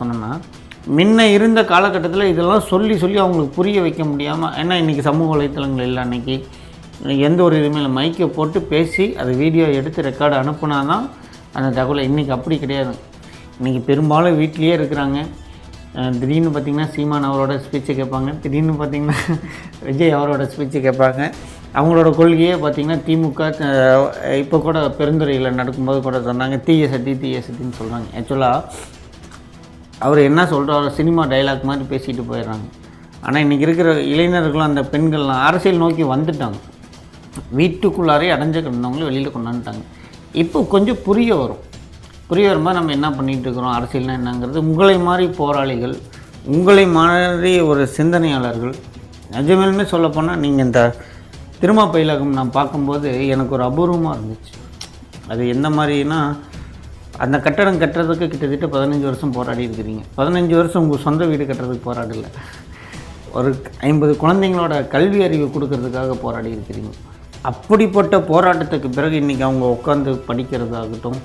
சொன்னோன்னா முன்ன இருந்த காலகட்டத்தில் இதெல்லாம் சொல்லி சொல்லி அவங்களுக்கு புரிய வைக்க முடியாமல் ஏன்னா இன்றைக்கி சமூக வலைத்தளங்கள் இல்லை அன்றைக்கி எந்த ஒரு இதுவுமே இல்லை. மைக்கை போட்டு பேசி அதை வீடியோ எடுத்து ரெக்கார்டு அனுப்புனா தான் அந்த தகவலை. இன்றைக்கி அப்படி கிடையாது. இன்றைக்கி பெரும்பாலும் வீட்லேயே இருக்கிறாங்க. திடீர்னு பார்த்திங்கன்னா சீமான் அவரோட ஸ்பீச்சை கேட்பாங்க. திடீர்னு பார்த்திங்கன்னா விஜய் அவரோட ஸ்பீச்சை கேட்பாங்க. அவங்களோட கொள்கையே பார்த்திங்கன்னா திமுக இப்போ கூட பெருந்துறையில் நடக்கும்போது கூட சொன்னாங்க தீய சக்தி தீய சக்தின்னு சொல்கிறாங்க ஆக்சுவலாக அவர் என்ன சொல்கிறாரோ சினிமா டைலாக் மாதிரி பேசிட்டு போயிடுறாங்க. ஆனால் இன்றைக்கி இருக்கிற இளைஞர்களும் அந்த பெண்கள்லாம் அரசியல் நோக்கி வந்துட்டாங்க. வீட்டுக்குள்ளாரே அடைஞ்ச கிடந்தவங்களும் வெளியில் கொண்டாந்துட்டாங்க இப்போ கொஞ்சம் புரிய வரும். புரிய வரும்போது நம்ம என்ன பண்ணிகிட்டு இருக்கிறோம்? அரசியல்னால் என்னங்கிறது உங்களை மாதிரி போராளிகள் உங்களை மாதிரி ஒரு சிந்தனையாளர்கள். நிஜமேலுமே சொல்லப்போனால் நீங்கள் இந்த திருமா பயிலகம் நான் பார்க்கும்போது எனக்கு ஒரு அபூர்வமாக இருந்துச்சு. அது எந்த மாதிரினா அந்த கட்டடம் கட்டுறதுக்கு கிட்டத்தட்ட பதினஞ்சு வருஷம் போராடி இருக்கிறீங்க. பதினஞ்சு வருஷம் உங்கள் சொந்த வீடு கட்டுறதுக்கு போராடல. ஒரு ஐம்பது குழந்தைங்களோட கல்வி அறிவு கொடுக்கறதுக்காக போராடி இருக்கிறீங்க. அப்படிப்பட்ட போராட்டத்துக்கு பிறகு இன்றைக்கி அவங்க உட்காந்து படிக்கிறதாகட்டும்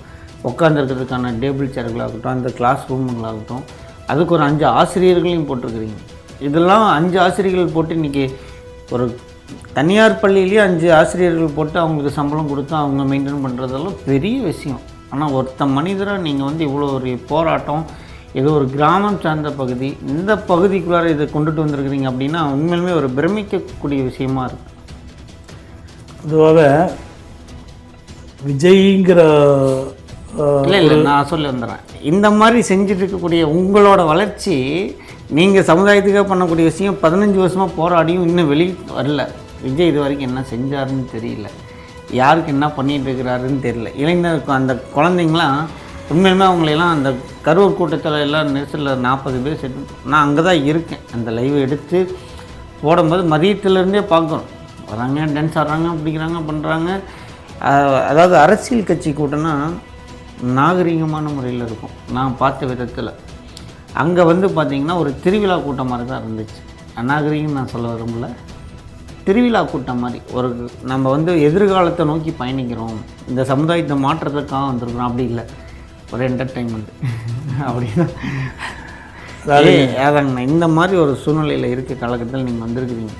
உட்காந்துருக்கிறதுக்கான டேபிள் சேர்களாகட்டும் அந்த கிளாஸ் ரூமுங்களாகட்டும் அதுக்கு ஒரு அஞ்சு ஆசிரியர்களையும் போட்டிருக்கிறீங்க. இதெல்லாம் அஞ்சு ஆசிரியர்கள் போட்டு இன்றைக்கி ஒரு தனியார் பள்ளியிலேயே அஞ்சு ஆசிரியர்கள் போட்டு அவங்களுக்கு சம்பளம் கொடுத்து அவங்க மெயின்டைன் பண்ணுறதெல்லாம் பெரிய விஷயம். ஆனால் ஒருத்த மனிதராக நீங்கள் வந்து இவ்வளோ ஒரு போராட்டம் ஏதோ ஒரு கிராமம் சார்ந்த பகுதி இந்த பகுதிக்குள்ளார இதை கொண்டுட்டு வந்திருக்கிறீங்க அப்படின்னா உண்மையிலுமே ஒரு பிரமிக்கக்கூடிய விஷயமா இருக்கு. பொதுவாக விஜய்ங்கிற இல்லை இல்லை நான் சொல்லி வந்துடுறேன் இந்த மாதிரி செஞ்சுட்டு இருக்கக்கூடிய உங்களோட வளர்ச்சி நீங்கள் சமுதாயத்துக்காக பண்ணக்கூடிய விஷயம் பதினஞ்சு வருஷமாக போராடியும் இன்னும் வெளியே வரல. விஜய் இது வரைக்கும் என்ன செஞ்சாருன்னு தெரியல. யாருக்கு என்ன பண்ணிகிட்டு இருக்கிறாருன்னு தெரியல. இளைஞருக்கு அந்த குழந்தைங்களாம் உண்மையுமே அவங்களெல்லாம் அந்த கரூர் கூட்டத்தில் எல்லாம் நெரிசலில் நாற்பது பேர் செட்டு நான் அங்கே தான் இருக்கேன். அந்த லைவ் எடுத்து போடும்போது மதியத்துலேருந்தே பார்க்குறோம் வராங்க டான்ஸ் ஆடுறாங்க பிடிக்கிறாங்க பண்ணுறாங்க அதாவது அரசியல் கட்சி கூட்டம்னா நாகரிகமான முறையில் இருக்கும். நான் பார்த்த விதத்தில். அங்கே வந்து பார்த்திங்கன்னா ஒரு திருவிழா கூட்டம் மாதிரி தான் இருந்துச்சு. அநாகரிகம் நான் சொல்ல விரும்பல. திருவிழா கூட்டம் மாதிரி. ஒரு நம்ம வந்து எதிர்காலத்தை நோக்கி பயணிக்கிறோம். இந்த சமுதாயத்தை மாற்றத்துக்காக வந்திருக்கிறோம். அப்படி இல்லை. ஒரு என்டர்டெயின்மெண்ட் அப்படின்னா. ஏய், அதாங்கண்ணா இந்த மாதிரி ஒரு சூழ்நிலையில் இருக்க காலகட்டத்தில் நீங்கள் வந்திருக்கிறீங்க.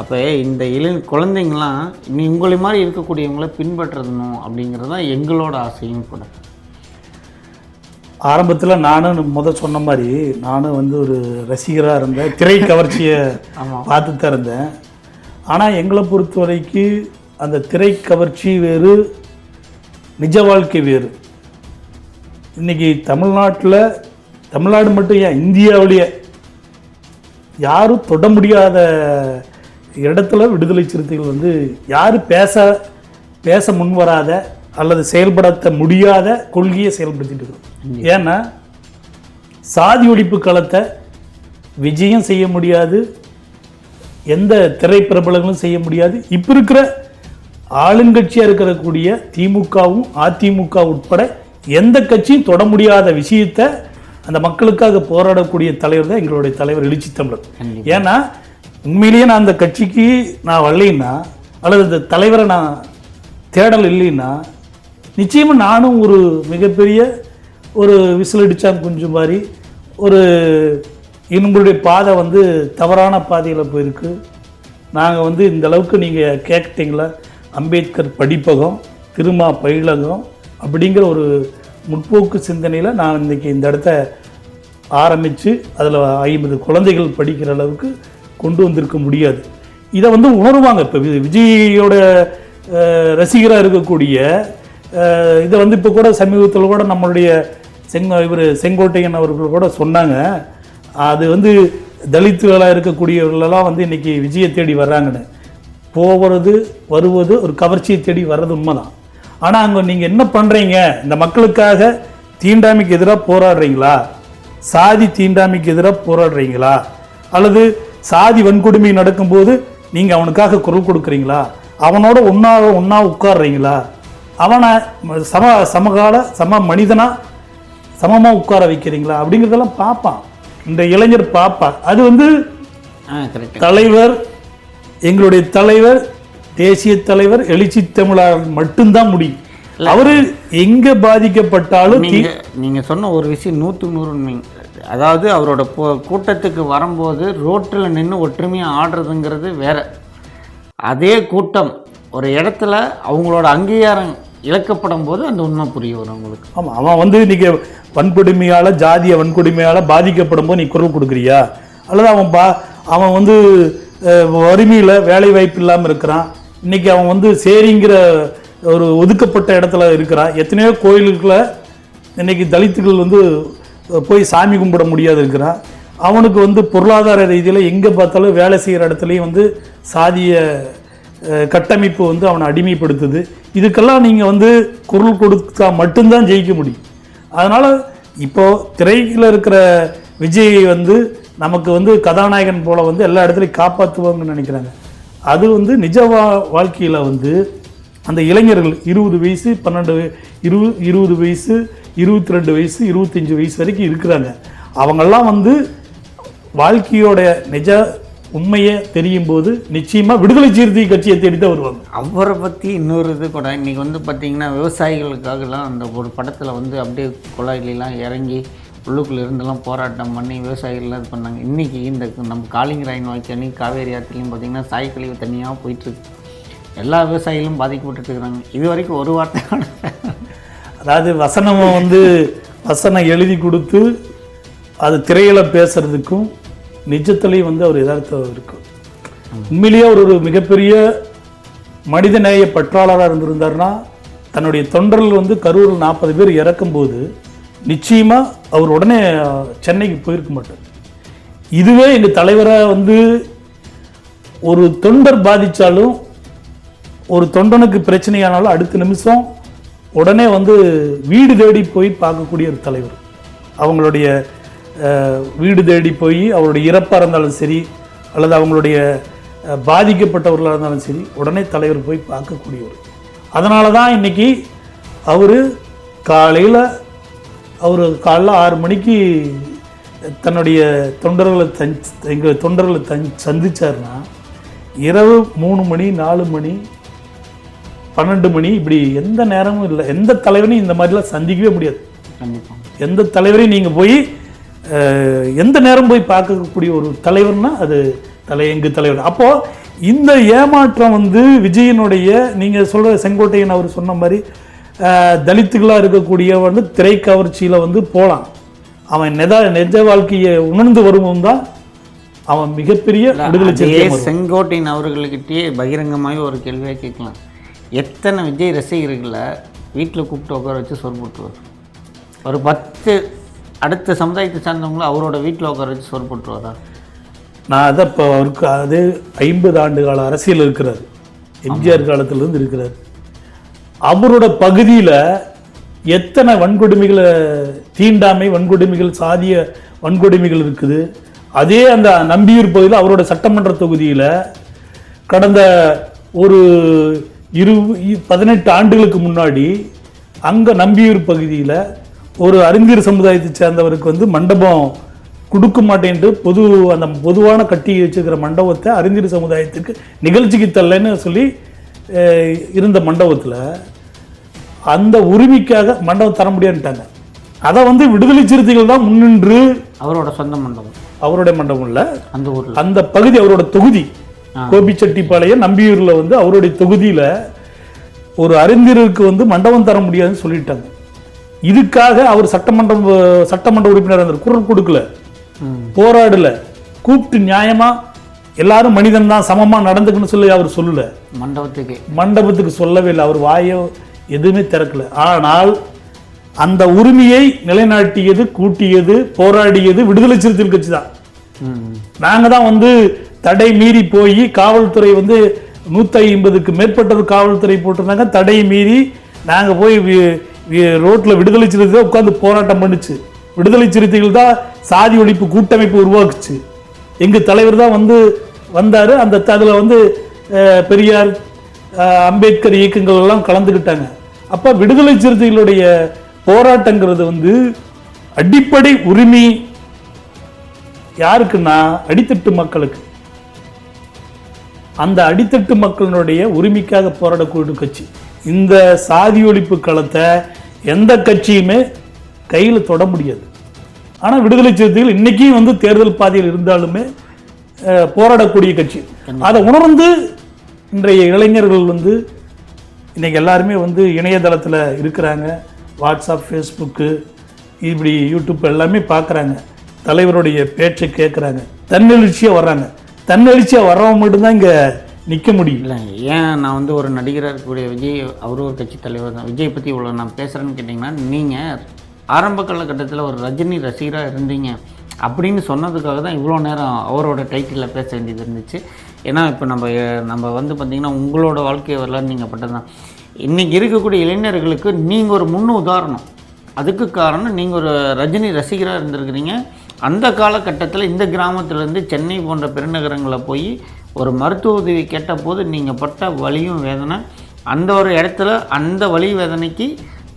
அப்போ இந்த இளை குழந்தைங்களாம் நீ உங்களை மாதிரி இருக்கக்கூடியவங்கள பின்பற்றணும் அப்படிங்கிறது தான் எங்களோட ஆசையும் கூட. ஆரம்பத்தில் நானும் முத சொன்ன மாதிரி நானும் வந்து ஒரு ரசிகராக இருந்தேன் திரை கவர்ச்சியை பார்த்து தான் இருந்தேன். ஆனால் எங்களை பொறுத்த வரைக்கும் அந்த திரை கவர்ச்சி வேறு நிஜ வாழ்க்கை வேறு. இன்னைக்கு தமிழ்நாட்டில் தமிழ்நாடு மட்டும் ஏன் இந்தியாவிலேயே யாரும் தொட முடியாத இடத்துல விடுதலை சிறுத்தைகள் வந்து யாரும் பேச பேச முன்வராத அல்லது செயல்படுத்த முடியாத கொள்கையை செயல்படுத்திட்டு இருக்கிறோம் ஏன்னா சாதி ஒழிப்பு களத்தை விஜயம் செய்ய முடியாது எந்த திரைப்பிரபலங்களும் செய்ய முடியாது இப்போ இருக்கிற ஆளுங்கட்சியாக இருக்கக்கூடிய திமுகவும் அதிமுக உட்பட எந்த கட்சியும் தொட முடியாத விஷயத்தை அந்த மக்களுக்காக போராடக்கூடிய தலைவர் தான் எங்களுடைய தலைவர் எழுச்சி தமிழர். ஏன்னா உண்மையிலேயே நான் அந்த கட்சிக்கு நான் வரலைன்னா அல்லது இந்த தலைவரை நான் தேடல் இல்லைன்னா நிச்சயமா நானும் ஒரு மிகப்பெரிய ஒரு விசில் அடிச்சான் குஞ்சு மாதிரி ஒரு உங்களுடைய பாதை வந்து தவறான பாதையில் போயிருக்கு. நாங்கள் வந்து இந்த அளவுக்கு நீங்கள் கேட்டீங்களா? அம்பேத்கர் படிப்பகம் திருமா பயிலகம் அப்படிங்கிற ஒரு முற்போக்கு சிந்தனையில் நான் இன்னைக்கு இந்த இடத்த ஆரம்பித்து அதில் ஐம்பது குழந்தைகள் படிக்கிற அளவுக்கு கொண்டு வந்திருக்க முடியாது. இதை வந்து உணர்வாங்க. இப்போ விஜயோட ரசிகராக இருக்கக்கூடிய இதை வந்து இப்போ கூட சமீபத்தில் கூட நம்மளுடைய செங்க இவர் செங்கோட்டையன் அவர்கள் கூட சொன்னாங்க. அது வந்து தலித்துகளாக இருக்கக்கூடியவர்களெல்லாம் வந்து இன்றைக்கி விஜயை தேடி வர்றாங்கன்னு. போவது வருவது ஒரு கவர்ச்சியை தேடி வர்றது உண்மைதான். ஆனால் அங்கே நீங்கள் என்ன பண்ணுறீங்க இந்த மக்களுக்காக தீண்டாமைக்கு எதிராக போராடுறீங்களா? சாதி தீண்டாமைக்கு எதிராக போராடுறீங்களா? அல்லது சாதி வன்கொடுமை நடக்கும்போது நீங்கள் அவனுக்காக குரல் கொடுக்குறீங்களா? அவனோட ஒன்றா ஒன்றா உட்கார்றீங்களா? அவனை சம சமகால சம மனிதனாக சமமாக உட்கார வைக்கிறீங்களா? அப்படிங்கிறதெல்லாம் பார்ப்பான். இந்த இளைஞர் பார்ப்பான் அது வந்து தலைவர் எங்களுடைய தலைவர் தேசிய தலைவர் எழுச்சி தமிழால் மட்டும்தான் முடியும். அவரு எங்க பாதிக்கப்பட்டாலும் நீங்கள் சொன்ன ஒரு விஷயம் நூற்றுக்கு நூறு அதாவது அவரோட கூட்டத்துக்கு வரும்போது ரோட்டில் நின்று ஒற்றுமையாக ஆடுறதுங்கிறது வேற. அதே கூட்டம். ஒரு இடத்துல அவங்களோட அங்கீகாரம் இழக்கப்படும் போது அந்த உண்மை புரிய வரும் உங்களுக்கு. ஆமாம் அவன் வந்து இன்னைக்கு வன்கொடுமையால் ஜாதிய வன்கொடுமையால் பாதிக்கப்படும் போது நீ குரல் கொடுக்குறியா? அல்லது அவன் பா அவன் வந்து வறுமையில் வேலை வாய்ப்பு இல்லாமல் இருக்கிறான். இன்னைக்கு அவன் வந்து சேரிங்கிற ஒரு ஒதுக்கப்பட்ட இடத்துல இருக்கிறான். எத்தனையோ கோயிலுக்குள்ள இன்னைக்கு தலித்துகள் வந்து போய் சாமி கும்பிட முடியாது இருக்கிறான். அவனுக்கு வந்து பொருளாதார ரீதியில் எங்கே பார்த்தாலும் வேலை செய்கிற இடத்துலையும் வந்து சாதிய கட்டமைப்பு வந்து அவனை அடிமைப்படுத்துது. இதுக்கெல்லாம் நீங்கள் வந்து குரல் கொடுத்தா மட்டும்தான் ஜெயிக்க முடியும். அதனால் இப்போது திரையில் இருக்கிற விஜய் வந்து நமக்கு வந்து கதாநாயகன் போல் வந்து எல்லா இடத்துலையும் காப்பாற்றுவாங்கன்னு நினைக்கிறாங்க. அது வந்து நிஜ வா வாழ்க்கையில் வந்து அந்த இளைஞர்கள் இருபது வயசு பன்னெண்டு இரு இருபது வயசு இருபத்தி ரெண்டு வயசு இருபத்தஞ்சி வயசு வரைக்கும் இருக்கிறாங்க. அவங்கெல்லாம் வந்து வாழ்க்கையோட நிஜ உண்மையை தெரியும் போது நிச்சயமாக விடுதலை சிறுத்தை கட்சியை தேடி தான் வருவாங்க. அவரை பற்றி இன்னொரு இது கூட இன்றைக்கி வந்து பார்த்திங்கன்னா விவசாயிகளுக்காகலாம் அந்த ஒரு படத்தில் வந்து அப்படியே குழாயிலாம் இறங்கி உள்ளுக்குள்ள இருந்தெல்லாம் போராட்டம் பண்ணி விவசாயிகள்லாம் இது பண்ணாங்க. இன்றைக்கி இந்த நம்ம காளிங்கராயன் வாய்க்காணி காவேரி ஆற்றுலையும் பார்த்திங்கன்னா சாய் கழிவு தனியாக போயிட்டுருக்கு. எல்லா விவசாயிகளும் பாதிக்கப்பட்டு இருக்கிறாங்க இது வரைக்கும் ஒரு வார்த்தை அதாவது வசனம் வந்து வசனம் எழுதி கொடுத்து அது திரையில பேசுறதுக்கும் நிஜத்துலேயும் வந்து அவர் யதார்த்தம் இருக்கும் உண்மையிலேயே அவர் ஒரு மிகப்பெரிய மனிதநேய பற்றாளராக இருந்திருந்தாருன்னா தன்னுடைய தொண்டர்கள் வந்து கரூரில் நாற்பது பேர் இறக்கும்போது நிச்சயமாக அவர் உடனே சென்னைக்கு போயிருக்க மாட்டார். இதுவே எங்கள் தலைவரை வந்து ஒரு தொண்டர் பாதித்தாலும் ஒரு தொண்டனுக்கு பிரச்சனையானாலும் அடுத்த நிமிஷம் உடனே வந்து வீடு தேடி போய் பார்க்கக்கூடிய ஒரு தலைவர். அவங்களுடைய வீடு தேடி போய் அவருடைய இறப்பாக இருந்தாலும் சரி அல்லது அவங்களுடைய பாதிக்கப்பட்டவர்களாக இருந்தாலும் சரி உடனே தலைவர் போய் பார்க்கக்கூடியவர். அதனால தான் இன்னைக்கு அவர் காலையில் அவர் காலைல ஆறு மணிக்கு தன்னுடைய தொண்டர்களை தன் எங்கள் தொண்டர்களை தன் சந்திச்சாருன்னா இரவு மூணு மணி நாலு மணி பன்னெண்டு மணி இப்படி எந்த நேரமும் இல்லை. எந்த தலைவனையும் இந்த மாதிரிலாம் சந்திக்கவே முடியாது. எந்த தலைவரையும் நீங்கள் போய் எந்த நேரம் போய் பார்க்கக்கூடிய ஒரு தலைவர்னா அது தலை எங்கு தலைவர். அப்போது இந்த ஏமாற்றம் வந்து விஜயனுடைய நீங்கள் சொல்கிற செங்கோட்டையன் அவர் சொன்ன மாதிரி தலித்துகளாக இருக்கக்கூடிய வந்து திரை கவர்ச்சியில் வந்து போகலாம் அவன் நெத நெஜ வாழ்க்கையை உணர்ந்து வரும்போது தான் அவன் மிகப்பெரிய விடுதலை செங்கோட்டையன் அவர்கள்கிட்டயே பகிரங்கமாகவே ஒரு கேள்வியாக கேட்கலாம். எத்தனை விஜய் ரசிகர்களை வீட்டில் கூப்பிட்டு உட்கார வச்சு சோறு போட்டுருவார்? ஒரு பத்து அடுத்த சமுதாயத்தை சார்ந்தவங்கள அவரோட வீட்டில் உட்கார வச்சு சோறு போட்டுருவாரா நான் அதை இப்போ அவருக்கு அது ஐம்பது ஆண்டு கால அரசியல் இருக்கிறார். எம்ஜிஆர் காலத்திலிருந்து இருக்கிறார். அவரோட பகுதியில் எத்தனை வன்கொடுமைகளை தீண்டாமை வன்கொடுமைகள் சாதிய வன்கொடுமைகள் இருக்குது. அதே அந்த நம்பியூர் பகுதியில் அவரோட சட்டமன்ற தொகுதியில் கடந்த ஒரு இரு பதினெட்டு ஆண்டுகளுக்கு முன்னாடி அங்கே நம்பியூர் பகுதியில் ஒரு அறிஞர் சமுதாயத்தை சேர்ந்தவருக்கு வந்து மண்டபம் கொடுக்க மாட்டேன்ட்டு பொது அந்த பொதுவான கட்டி வச்சிருக்கிற மண்டபத்தை அறிஞர் சமுதாயத்துக்கு நிகழ்ச்சிக்கு தரலைன்னு சொல்லி இருந்த மண்டபத்தில் அந்த உரிமைக்காக மண்டபம் தர முடியாதுட்டாங்க அதை வந்து விடுதலை சிறுத்தைகள் தான் முன்னின்று அவரோட சொந்த மண்டபம். அவருடைய மண்டபம் இல்லை. அந்த ஊரில். அந்த பகுதி அவரோட தொகுதி. கோபிச்செட்டிப்பாளையம் நம்பியூர்ல வந்து அவருடைய தொகுதியில ஒரு அறிஞருக்கு வந்து மண்டபம் தர முடியாதுன்னு சொல்லிட்டாங்க. இதுக்காக அவர் சட்டமன்றம் சட்டமன்ற உறுப்பினர் அந்த குரல் கொடுக்கல. போராடல. கூப்பிட்டு நியாயமா எல்லாரும் மனிதன் தான் சமமா நடந்துக்கணும்னு சொல்லி அவர் சொல்லல. மண்டபத்துக்கு. மண்டபத்துக்கு சொல்லவே இல்லை. அவர் வாயோ எதுவுமே திறக்கல. ஆனால் அந்த உரிமையை நிலைநாட்டியது கூட்டியது போராடியது விடுதலை சிறுத்தைகள் கட்சி தான். ம் நாங்க தான் வந்து தடை மீறி போய் காவல்துறை வந்து நூற்றி ஐம்பதுக்கு மேற்பட்டது காவல்துறை போட்டிருந்தாங்க. தடை மீறி நாங்க போய் ரோட்டில் ரோட்ல விடுதலை சிறுத்தை உட்காந்து போராட்டம் பண்ணுச்சு. விடுதலை சிறுத்தைகள் தான் சாதி ஒழிப்பு கூட்டமைப்பு உருவாக்குச்சு. எங்க தலைவர் தான் வந்து வந்தாரு. அந்த த- அதுல வந்து அஹ், பெரியார் அம்பேத்கர் இயக்கங்கள் எல்லாம் கலந்துக்கிட்டாங்க அப்ப விடுதலை சிறுத்தைகளுடைய போராட்டங்கிறது வந்து அடிப்படை உரிமை யாருக்குன்னா அடித்தட்டு மக்களுக்கு. அந்த அடித்தட்டு மக்களினுடைய உரிமைக்காக போராடக்கூடிய கட்சி. இந்த சாதி ஒழிப்பு களத்தை எந்த கட்சியுமே கையில் தொட முடியாது. ஆனால் விடுதலை சிறுத்தைகள் இன்னைக்கும் வந்து தேர்தல் பாதையில் இருந்தாலுமே போராடக்கூடிய கட்சி. அதை உணர்ந்து இன்றைய இளைஞர்கள் வந்து இன்னைக்கு எல்லாருமே வந்து இணையதளத்தில் இருக்கிறாங்க. வாட்ஸ்அப் ஃபேஸ்புக்கு இப்படி யூடியூப் எல்லாமே பார்க்குறாங்க தலைவருடைய பேச்சை கேட்குறாங்க தன்னெழுச்சியாக வர்றாங்க. தன்னெழுச்சியாக வர்றவங்க மட்டும்தான் இங்கே நிற்க முடியும். இல்லை ஏன் நான் வந்து ஒரு நடிகராக இருக்கக்கூடிய விஜய் அவர் ஒரு கட்சி தலைவர் தான். விஜய் பற்றி இவ்வளோ நான் பேசுகிறேன்னு கேட்டிங்கன்னா நீங்கள் ஆரம்ப காலகட்டத்தில் ஒரு ரஜினி ரசிகராக இருந்தீங்க அப்படின்னு சொன்னதுக்காக தான் இவ்வளோ நேரம் அவரோட டைட்டிலில் பேச வேண்டியது இருந்துச்சு. ஏன்னா இப்போ நம்ம நம்ம வந்து பார்த்திங்கன்னா உங்களோட வாழ்க்கை வரலாறு நீங்கள் பட்டதான் இன்றைக்கி இருக்கக்கூடிய இளைஞர்களுக்கு நீங்கள் ஒரு முன் உதாரணம். அதுக்கு காரணம் நீங்கள் ஒரு ரஜினி ரசிகராக இருந்திருக்கிறீங்க. அந்த காலகட்டத்தில் இந்த கிராமத்துலேருந்து சென்னை போன்ற பெருநகரங்களை போய் ஒரு மருத்துவ உதவி கேட்டபோது நீங்கள் பட்ட வலியும் வேதனை அந்த ஒரு இடத்துல அந்த வலி வேதனைக்கு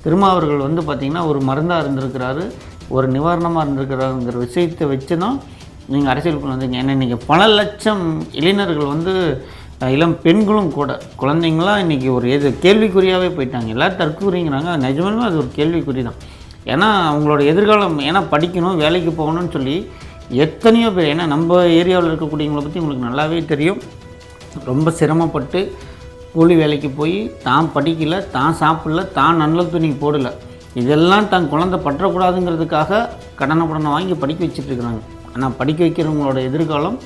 திருமாவர்கள் வந்து பார்த்திங்கன்னா ஒரு மருந்தாக இருந்திருக்கிறாரு ஒரு நிவாரணமாக இருந்திருக்கிறாருங்கிற விஷயத்தை வச்சு தான் நீங்கள் அரசியலுக்குள்ள வந்தீங்க. ஏன்னா இன்றைக்கி பல லட்சம் இளைஞர்கள் வந்து இளம் பெண்களும் கூட குழந்தைங்களாம் இன்றைக்கி ஒரு எது கேள்விக்குறியாகவே போயிட்டாங்க. எல்லோரும் தற்கூறிங்கிறாங்க. நிஜமாலுமே அது ஒரு கேள்விக்குறி தான் ஏன்னா அவங்களோட எதிர்காலம் ஏன்னா படிக்கணும் வேலைக்கு போகணும்னு சொல்லி எத்தனையோ பேர் ஏன்னா நம்ம ஏரியாவில் இருக்கக்கூடியவங்களை பற்றி உங்களுக்கு நல்லாவே தெரியும். ரொம்ப சிரமப்பட்டு கூலி வேலைக்கு போய் தான் படிக்கல தான் சாப்பிடல தான் நல்ல துணி போடல. இதெல்லாம் தன் குழந்தை பற்றக்கூடாதுங்கிறதுக்காக கடனை படனை வாங்கி படிக்க வச்சுட்ருக்குறாங்க ஆனால் படிக்க வைக்கிறவங்களோட எதிர்காலம்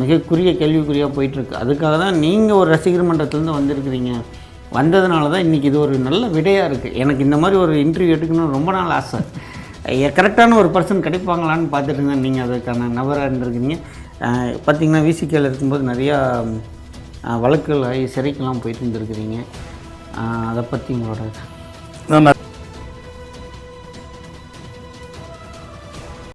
மிகக்குரிய கேள்விக்குறியாக போயிட்டுருக்கு. அதுக்காக தான் நீங்கள் ஒரு ரசிகர் மன்றத்துலேருந்து வந்திருக்கிறீங்க. வந்ததுனால தான் இன்றைக்கி இது ஒரு நல்ல விடையாக இருக்குது எனக்கு இந்த மாதிரி ஒரு இன்டர்வியூ எடுக்கணும்னு ரொம்ப நாள் ஆசை. கரெக்டான ஒரு பர்சன் கிடைப்பாங்களான்னு பார்த்துட்டு இருந்தேன். நீங்கள் அதுக்கான நபராக இருந்திருக்கிறீங்க அஹ் பார்த்தீங்கன்னா விசிகேல இருக்கும்போது நிறையா வழக்குகள் ஆகி சிறைக்கெல்லாம் போயிட்டு இருந்துருக்கிறீங்க. அதை பற்றி உங்களோட